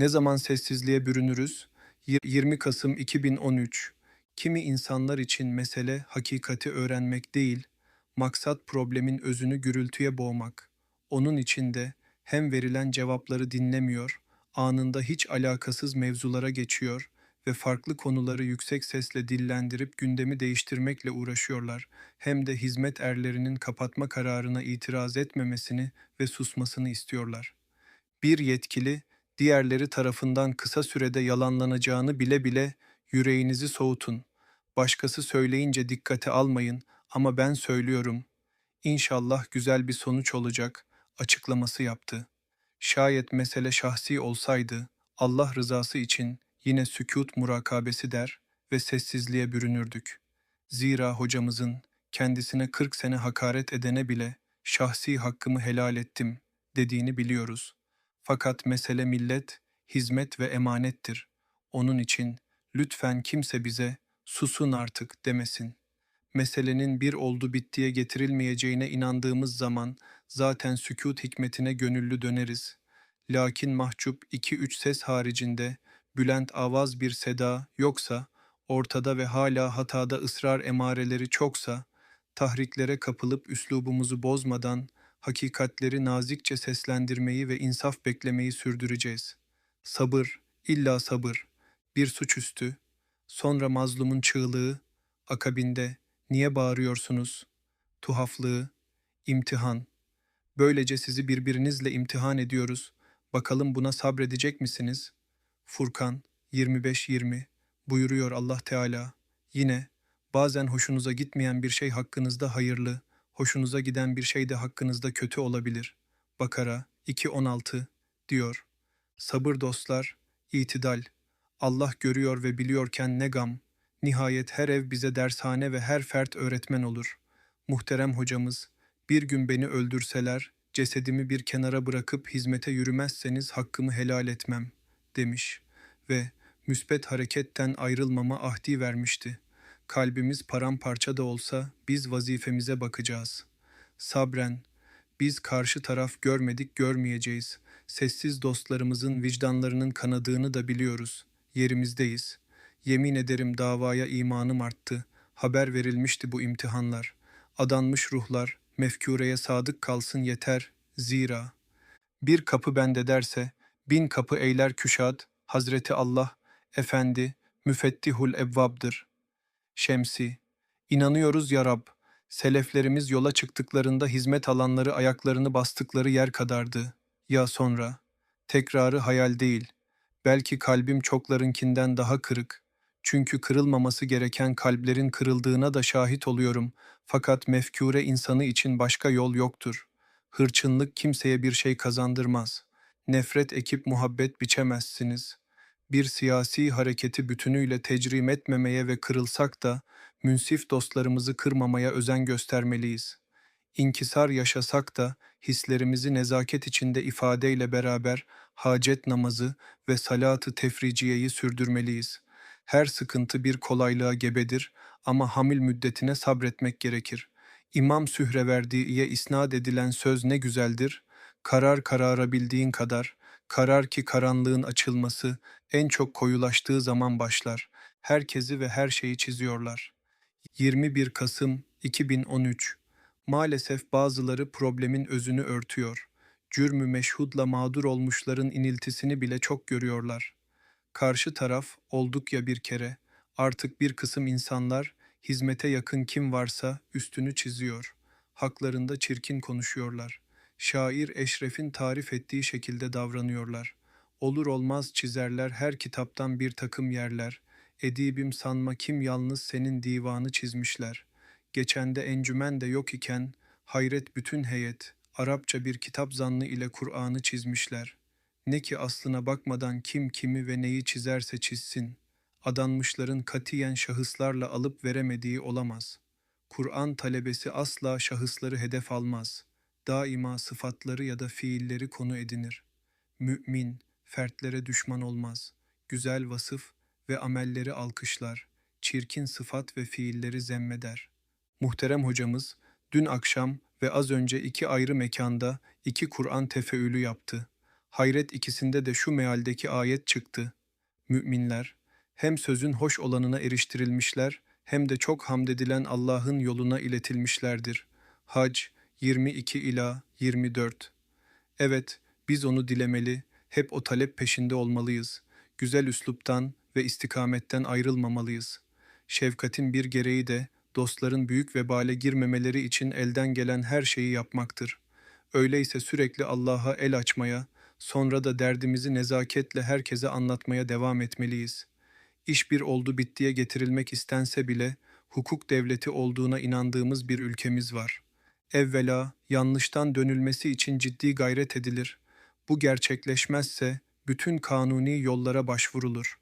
Ne zaman sessizliğe bürünürüz? Yir- 20 Kasım 2013 Kimi insanlar için mesele hakikati öğrenmek değil, maksat problemin özünü gürültüye boğmak. Onun için de hem verilen cevapları dinlemiyor, anında hiç alakasız mevzulara geçiyor ve farklı konuları yüksek sesle dillendirip gündemi değiştirmekle uğraşıyorlar. Hem de hizmet erlerinin kapatma kararına itiraz etmemesini ve susmasını istiyorlar. Bir yetkili, diğerleri tarafından kısa sürede yalanlanacağını bile bile yüreğinizi soğutun. Başkası söyleyince dikkate almayın ama ben söylüyorum. İnşallah güzel bir sonuç olacak açıklaması yaptı. Şayet mesele şahsi olsaydı Allah rızası için yine sükut murakabesi der ve sessizliğe bürünürdük. Zira hocamızın kendisine 40 sene hakaret edene bile şahsi hakkımı helal ettim dediğini biliyoruz. Fakat mesele millet, hizmet ve emanettir. Onun için lütfen kimse bize susun artık demesin. Meselenin bir oldu bittiye getirilmeyeceğine inandığımız zaman zaten sükut hikmetine gönüllü döneriz. Lakin mahcup iki üç ses haricinde bülent avaz bir seda yoksa, ortada ve hala hatada ısrar emareleri çoksa, tahriklere kapılıp üslubumuzu bozmadan hakikatleri nazikçe seslendirmeyi ve insaf beklemeyi sürdüreceğiz. Sabır, illa sabır, bir suçüstü, sonra mazlumun çığlığı, akabinde niye bağırıyorsunuz, tuhaflığı, imtihan. Böylece sizi birbirinizle imtihan ediyoruz. Bakalım buna sabredecek misiniz? Furkan 25-20 buyuruyor Allah Teala. Yine bazen hoşunuza gitmeyen bir şey hakkınızda hayırlı, hoşunuza giden bir şey de hakkınızda kötü olabilir. Bakara 2.16 diyor. Sabır dostlar, itidal. Allah görüyor ve biliyorken ne gam. Nihayet her ev bize dershane ve her fert öğretmen olur. Muhterem hocamız, bir gün beni öldürseler, cesedimi bir kenara bırakıp hizmete yürümezseniz hakkımı helal etmem, demiş ve müsbet hareketten ayrılmama ahdi vermişti. Kalbimiz paramparça da olsa biz vazifemize bakacağız. Sabren, biz karşı taraf görmedik görmeyeceğiz. Sessiz dostlarımızın vicdanlarının kanadığını da biliyoruz. Yerimizdeyiz. Yemin ederim davaya imanım arttı. Haber verilmişti bu imtihanlar. Adanmış ruhlar mefkureye sadık kalsın yeter. Zira bir kapı bende derse bin kapı eyler küşad. Hazreti Allah, Efendi, müfettihul evvabdır. Şemsi, inanıyoruz ya Rab, seleflerimiz yola çıktıklarında hizmet alanları ayaklarını bastıkları yer kadardı. Ya sonra, tekrarı hayal değil, belki kalbim çoklarınkinden daha kırık. Çünkü kırılmaması gereken kalplerin kırıldığına da şahit oluyorum. Fakat mefkure insanı için başka yol yoktur. Hırçınlık kimseye bir şey kazandırmaz. Nefret ekip muhabbet biçemezsiniz. Bir siyasi hareketi bütünüyle tecrim etmemeye ve kırılsak da münsif dostlarımızı kırmamaya özen göstermeliyiz. İnkisar yaşasak da hislerimizi nezaket içinde ifadeyle beraber hacet namazı ve salatı tefriciyeyi sürdürmeliyiz. Her sıkıntı bir kolaylığa gebedir ama hamil müddetine sabretmek gerekir. İmam Sühreverdi'ye isnat edilen söz ne güzeldir. Karar karara bildiğin kadar, karar ki karanlığın açılması en çok koyulaştığı zaman başlar. Herkesi ve her şeyi çiziyorlar. 21 Kasım 2013 Maalesef bazıları problemin özünü örtüyor. Cürmü meşhudla mağdur olmuşların iniltisini bile çok görüyorlar. Karşı taraf olduk ya bir kere, artık bir kısım insanlar hizmete yakın kim varsa üstünü çiziyor. Haklarında çirkin konuşuyorlar. Şair Eşref'in tarif ettiği şekilde davranıyorlar. Olur olmaz çizerler her kitaptan bir takım yerler. Edibim sanma kim yalnız senin divanı çizmişler. Geçende encümen de yok iken hayret bütün heyet Arapça bir kitap zannı ile Kur'an'ı çizmişler. Ne ki aslına bakmadan kim kimi ve neyi çizerse çizsin. Adanmışların katiyen şahıslarla alıp veremediği olamaz. Kur'an talebesi asla şahısları hedef almaz. Daima sıfatları ya da fiilleri konu edinir. Mümin, fertlere düşman olmaz. Güzel vasıf ve amelleri alkışlar. Çirkin sıfat ve fiilleri zemmeder. Muhterem hocamız, dün akşam ve az önce iki ayrı mekanda iki Kur'an tefeülü yaptı. Hayret ikisinde de şu mealdeki ayet çıktı. Müminler, hem sözün hoş olanına eriştirilmişler, hem de çok hamd edilen Allah'ın yoluna iletilmişlerdir. Hac 22 ila 24 Evet, biz onu dilemeli, hep o talep peşinde olmalıyız. Güzel üsluptan ve istikametten ayrılmamalıyız. Şefkatin bir gereği de dostların büyük vebale girmemeleri için elden gelen her şeyi yapmaktır. Öyleyse sürekli Allah'a el açmaya, sonra da derdimizi nezaketle herkese anlatmaya devam etmeliyiz. İş bir oldu bittiye getirilmek istense bile hukuk devleti olduğuna inandığımız bir ülkemiz var. Evvela yanlıştan dönülmesi için ciddi gayret edilir. Bu gerçekleşmezse bütün kanuni yollara başvurulur.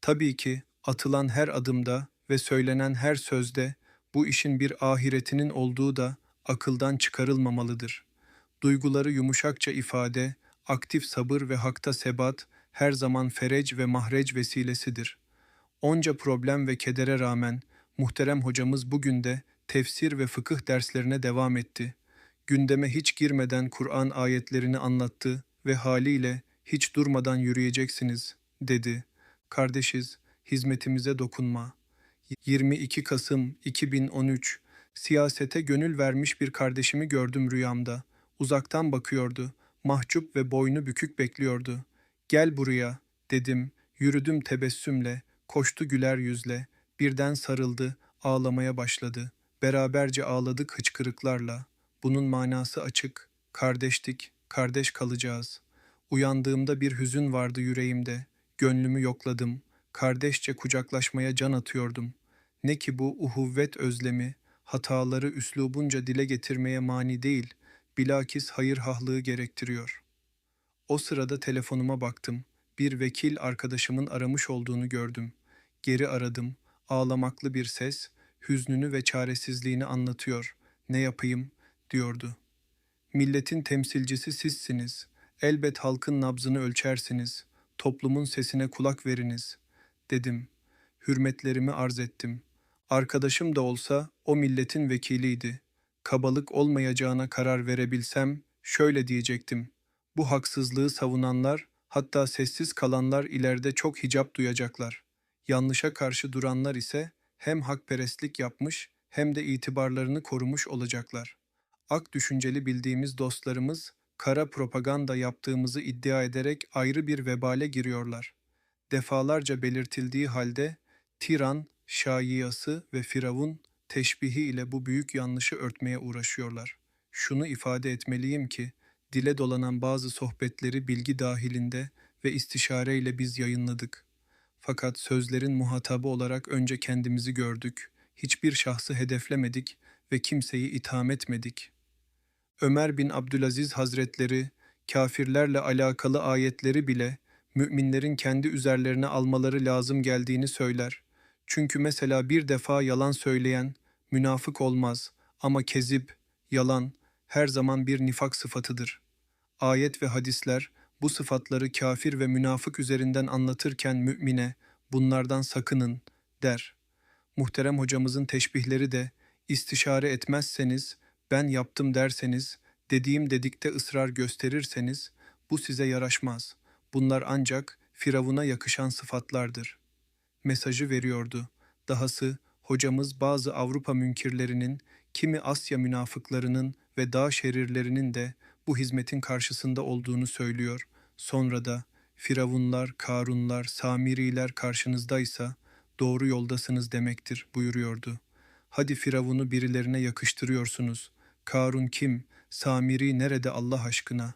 Tabii ki atılan her adımda ve söylenen her sözde bu işin bir ahiretinin olduğu da akıldan çıkarılmamalıdır. Duyguları yumuşakça ifade, aktif sabır ve hakta sebat her zaman ferec ve mahreç vesilesidir. Onca problem ve kedere rağmen muhterem hocamız bugün de tefsir ve fıkıh derslerine devam etti. Gündeme hiç girmeden Kur'an ayetlerini anlattı ve haliyle hiç durmadan yürüyeceksiniz, dedi. Kardeşiz, hizmetimize dokunma. 22 Kasım 2013 Siyasete gönül vermiş bir kardeşimi gördüm rüyamda. Uzaktan bakıyordu. Mahcup ve boynu bükük bekliyordu. Gel buraya, dedim. Yürüdüm tebessümle, koştu güler yüzle. Birden sarıldı, ağlamaya başladı. Beraberce ağladık hıçkırıklarla. Bunun manası açık. Kardeştik, kardeş kalacağız. Uyandığımda bir hüzün vardı yüreğimde. Gönlümü yokladım. Kardeşçe kucaklaşmaya can atıyordum. Ne ki bu uhuvvet özlemi, hataları üslubunca dile getirmeye mani değil, bilakis hayırhahlığı gerektiriyor. O sırada telefonuma baktım. Bir vekil arkadaşımın aramış olduğunu gördüm. Geri aradım. Ağlamaklı bir ses, hüznünü ve çaresizliğini anlatıyor. Ne yapayım, diyordu. Milletin temsilcisi sizsiniz. Elbet halkın nabzını ölçersiniz. Toplumun sesine kulak veriniz. Dedim. Hürmetlerimi arz ettim. Arkadaşım da olsa o milletin vekiliydi. Kabalık olmayacağına karar verebilsem şöyle diyecektim. Bu haksızlığı savunanlar, hatta sessiz kalanlar ileride çok hicap duyacaklar. Yanlışa karşı duranlar ise hem hakperestlik yapmış hem de itibarlarını korumuş olacaklar. Ak düşünceli bildiğimiz dostlarımız kara propaganda yaptığımızı iddia ederek ayrı bir vebale giriyorlar. Defalarca belirtildiği halde tiran, şaiyası ve firavun teşbihi ile bu büyük yanlışı örtmeye uğraşıyorlar. Şunu ifade etmeliyim ki, dile dolanan bazı sohbetleri bilgi dahilinde ve istişareyle biz yayınladık. Fakat sözlerin muhatabı olarak önce kendimizi gördük, hiçbir şahsı hedeflemedik ve kimseyi itham etmedik. Ömer bin Abdülaziz Hazretleri, kafirlerle alakalı ayetleri bile müminlerin kendi üzerlerine almaları lazım geldiğini söyler. Çünkü mesela bir defa yalan söyleyen münafık olmaz ama kezip, yalan her zaman bir nifak sıfatıdır. Ayet ve hadisler bu sıfatları kafir ve münafık üzerinden anlatırken mümine bunlardan sakının der. Muhterem hocamızın teşbihleri de istişare etmezseniz, ben yaptım derseniz, dediğim dedikte ısrar gösterirseniz bu size yaraşmaz. Bunlar ancak Firavun'a yakışan sıfatlardır. Mesajı veriyordu. Dahası hocamız bazı Avrupa münkirlerinin, kimi Asya münafıklarının ve dağ şerirlerinin de bu hizmetin karşısında olduğunu söylüyor. Sonra da Firavunlar, Karunlar, Samiriler karşınızdaysa doğru yoldasınız demektir buyuruyordu. Hadi Firavun'u birilerine yakıştırıyorsunuz. Karun kim? Samiri nerede Allah aşkına?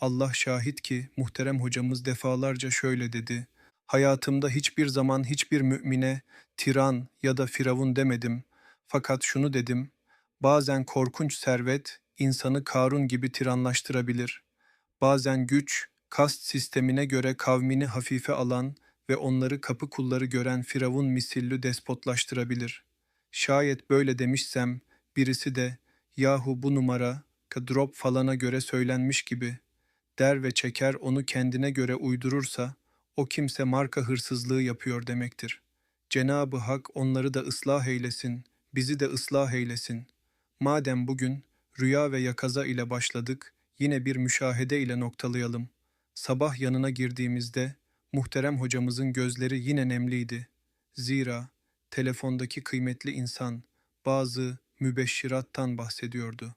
Allah şahit ki muhterem hocamız defalarca şöyle dedi. Hayatımda hiçbir zaman hiçbir mümine tiran ya da firavun demedim. Fakat şunu dedim. Bazen korkunç servet insanı Karun gibi tiranlaştırabilir. Bazen güç, kast sistemine göre kavmini hafife alan ve onları kapı kulları gören firavun misillü despotlaştırabilir. Şayet böyle demişsem birisi de yahu bu numara drop falana göre söylenmiş gibi der ve çeker onu kendine göre uydurursa o kimse marka hırsızlığı yapıyor demektir. Cenabı Hak onları da ıslah eylesin, bizi de ıslah eylesin. Madem bugün rüya ve yakaza ile başladık, yine bir müşahede ile noktalayalım. Sabah yanına girdiğimizde muhterem hocamızın gözleri yine nemliydi. Zira telefondaki kıymetli insan bazı mübeşşirattan bahsediyordu.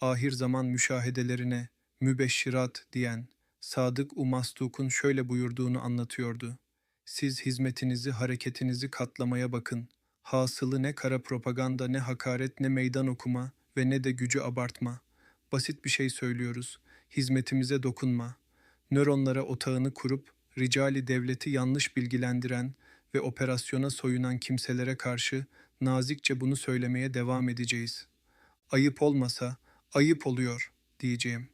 Ahir zaman müşahedelerine mübeşşirat diyen Sadık Umastuk'un şöyle buyurduğunu anlatıyordu. Siz hizmetinizi, hareketinizi katlamaya bakın. Hasılı ne kara propaganda, ne hakaret, ne meydan okuma ve ne de gücü abartma. Basit bir şey söylüyoruz. Hizmetimize dokunma. Nöronlara otağını kurup ricali devleti yanlış bilgilendiren ve operasyona soyunan kimselere karşı nazikçe bunu söylemeye devam edeceğiz. Ayıp olmasa ayıp oluyor diyeceğim.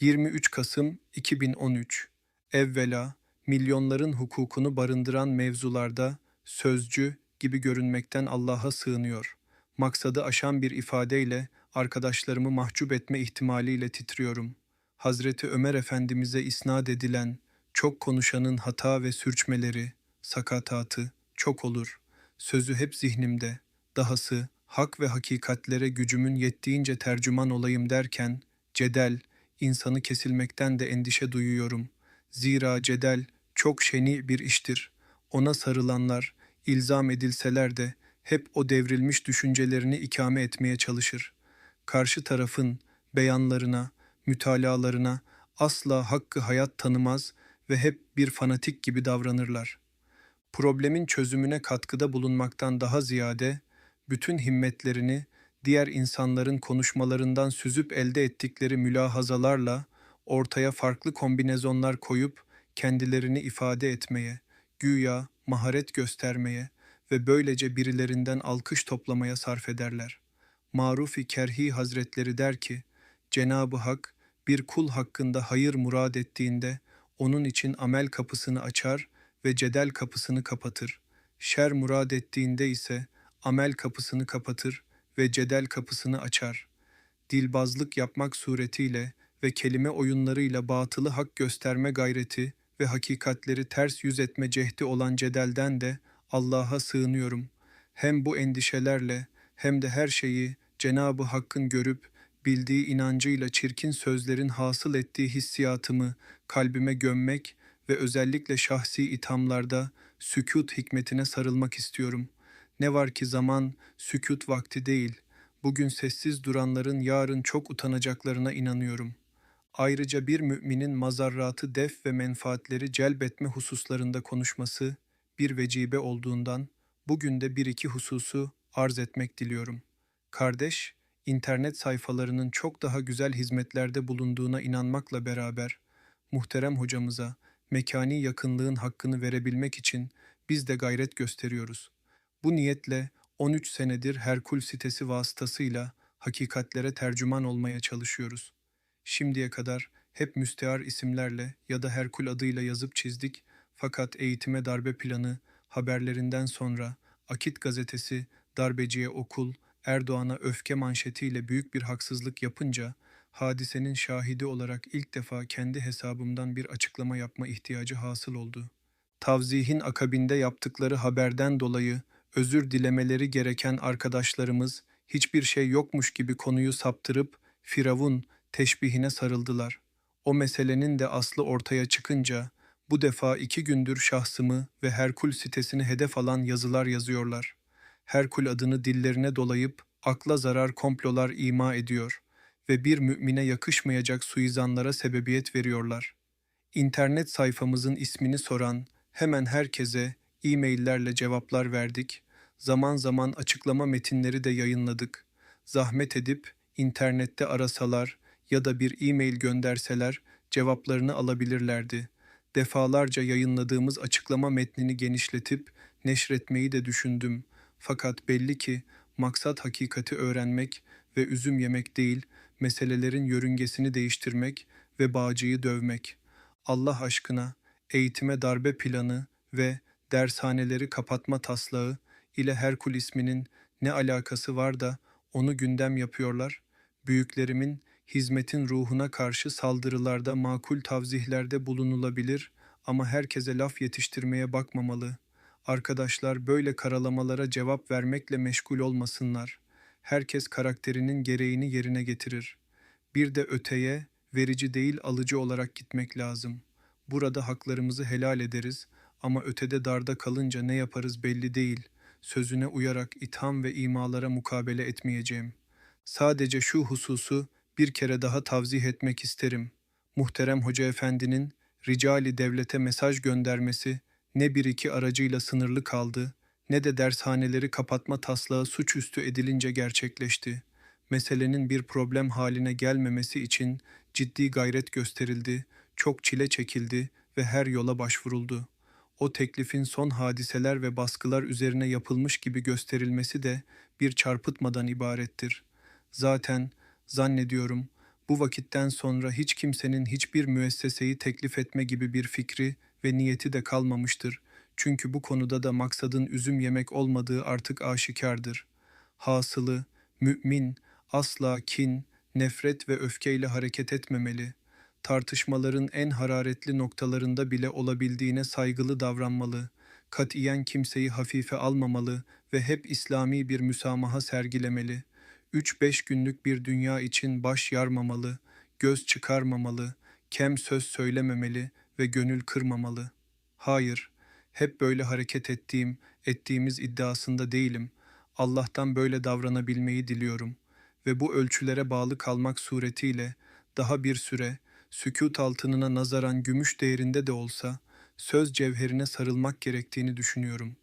23 Kasım 2013 Evvela milyonların hukukunu barındıran mevzularda sözcü gibi görünmekten Allah'a sığınıyor. Maksadı aşan bir ifadeyle arkadaşlarımı mahcup etme ihtimaliyle titriyorum. Hazreti Ömer Efendimiz'e isnat edilen çok konuşanın hata ve sürçmeleri, sakatatı çok olur. Sözü hep zihnimde. Dahası hak ve hakikatlere gücümün yettiğince tercüman olayım derken cedel, insanı kesilmekten de endişe duyuyorum. Zira cedel çok şeni bir iştir. Ona sarılanlar, ilzam edilseler de hep o devrilmiş düşüncelerini ikame etmeye çalışır. Karşı tarafın beyanlarına, mütalalarına asla hakkı hayat tanımaz ve hep bir fanatik gibi davranırlar. Problemin çözümüne katkıda bulunmaktan daha ziyade bütün himmetlerini diğer insanların konuşmalarından süzüp elde ettikleri mülahazalarla ortaya farklı kombinezonlar koyup kendilerini ifade etmeye, güya maharet göstermeye ve böylece birilerinden alkış toplamaya sarf ederler. Marufi Kerhi Hazretleri der ki, Cenab-ı Hak bir kul hakkında hayır murad ettiğinde onun için amel kapısını açar ve cedel kapısını kapatır. Şer murad ettiğinde ise amel kapısını kapatır ve cedel kapısını açar. Dilbazlık yapmak suretiyle ve kelime oyunlarıyla batılı hak gösterme gayreti ve hakikatleri ters yüz etme cehdi olan cedelden de Allah'a sığınıyorum. Hem bu endişelerle hem de her şeyi Cenabı Hakk'ın görüp bildiği inancıyla çirkin sözlerin hasıl ettiği hissiyatımı kalbime gömmek ve özellikle şahsi ithamlarda sükut hikmetine sarılmak istiyorum. Ne var ki zaman sükut vakti değil. Bugün sessiz duranların yarın çok utanacaklarına inanıyorum. Ayrıca bir müminin mazarratı def ve menfaatleri celbetme hususlarında konuşması bir vecibe olduğundan bugün de bir iki hususu arz etmek diliyorum. Kardeş, internet sayfalarının çok daha güzel hizmetlerde bulunduğuna inanmakla beraber muhterem hocamıza mekani yakınlığın hakkını verebilmek için biz de gayret gösteriyoruz. Bu niyetle 13 senedir Herkul sitesi vasıtasıyla hakikatlere tercüman olmaya çalışıyoruz. Şimdiye kadar hep müstehar isimlerle ya da Herkul adıyla yazıp çizdik fakat eğitime darbe planı, haberlerinden sonra Akit gazetesi, darbeciye okul, Erdoğan'a öfke manşetiyle büyük bir haksızlık yapınca hadisenin şahidi olarak ilk defa kendi hesabımdan bir açıklama yapma ihtiyacı hasıl oldu. Tavzihin akabinde yaptıkları haberden dolayı özür dilemeleri gereken arkadaşlarımız hiçbir şey yokmuş gibi konuyu saptırıp Firavun teşbihine sarıldılar. O meselenin de aslı ortaya çıkınca bu defa iki gündür şahsımı ve Herkul sitesini hedef alan yazılar yazıyorlar. Herkul adını dillerine dolayıp akla zarar komplolar ima ediyor ve bir mümine yakışmayacak suizanlara sebebiyet veriyorlar. İnternet sayfamızın ismini soran hemen herkese e-maillerle cevaplar verdik. Zaman zaman açıklama metinleri de yayınladık. Zahmet edip internette arasalar ya da bir e-mail gönderseler cevaplarını alabilirlerdi. Defalarca yayınladığımız açıklama metnini genişletip neşretmeyi de düşündüm. Fakat belli ki maksat hakikati öğrenmek ve üzüm yemek değil, meselelerin yörüngesini değiştirmek ve bağcıyı dövmek. Allah aşkına eğitime darbe planı ve dershaneleri kapatma taslağı ile Herkul isminin ne alakası var da onu gündem yapıyorlar? Büyüklerimin hizmetin ruhuna karşı saldırılarda makul tavzihlerde bulunulabilir ama herkese laf yetiştirmeye bakmamalı. Arkadaşlar böyle karalamalara cevap vermekle meşgul olmasınlar. Herkes karakterinin gereğini yerine getirir. Bir de öteye Verici değil alıcı olarak gitmek lazım. Burada haklarımızı helal ederiz ama ötede darda kalınca ne yaparız belli değil. Sözüne uyarak itham ve imalara mukabele etmeyeceğim. Sadece şu hususu bir kere daha tavzih etmek isterim. Muhterem Hoca Efendi'nin ricali devlete mesaj göndermesi ne bir iki aracıyla sınırlı kaldı ne de dershaneleri kapatma taslağı suçüstü edilince gerçekleşti. Meselenin bir problem haline gelmemesi için ciddi gayret gösterildi, çok çile çekildi ve her yola başvuruldu. O teklifin son hadiseler ve baskılar üzerine yapılmış gibi gösterilmesi de bir çarpıtmadan ibarettir. Zaten zannediyorum bu vakitten sonra hiç kimsenin hiçbir müesseseyi teklif etme gibi bir fikri ve niyeti de kalmamıştır. Çünkü bu konuda da maksadın üzüm yemek olmadığı artık aşikardır. Hasılı, mümin, asla kin, nefret ve öfkeyle hareket etmemeli. Tartışmaların en hararetli noktalarında bile olabildiğine saygılı davranmalı. Katiyen kimseyi hafife almamalı ve hep İslami bir müsamaha sergilemeli. Üç beş günlük bir dünya için baş yarmamalı, göz çıkarmamalı, kem söz söylememeli ve gönül kırmamalı. Hayır, hep böyle hareket ettiğim, ettiğimiz iddiasında değilim. Allah'tan böyle davranabilmeyi diliyorum ve bu ölçülere bağlı kalmak suretiyle daha bir süre sükût altınına nazaran gümüş değerinde de olsa söz cevherine sarılmak gerektiğini düşünüyorum.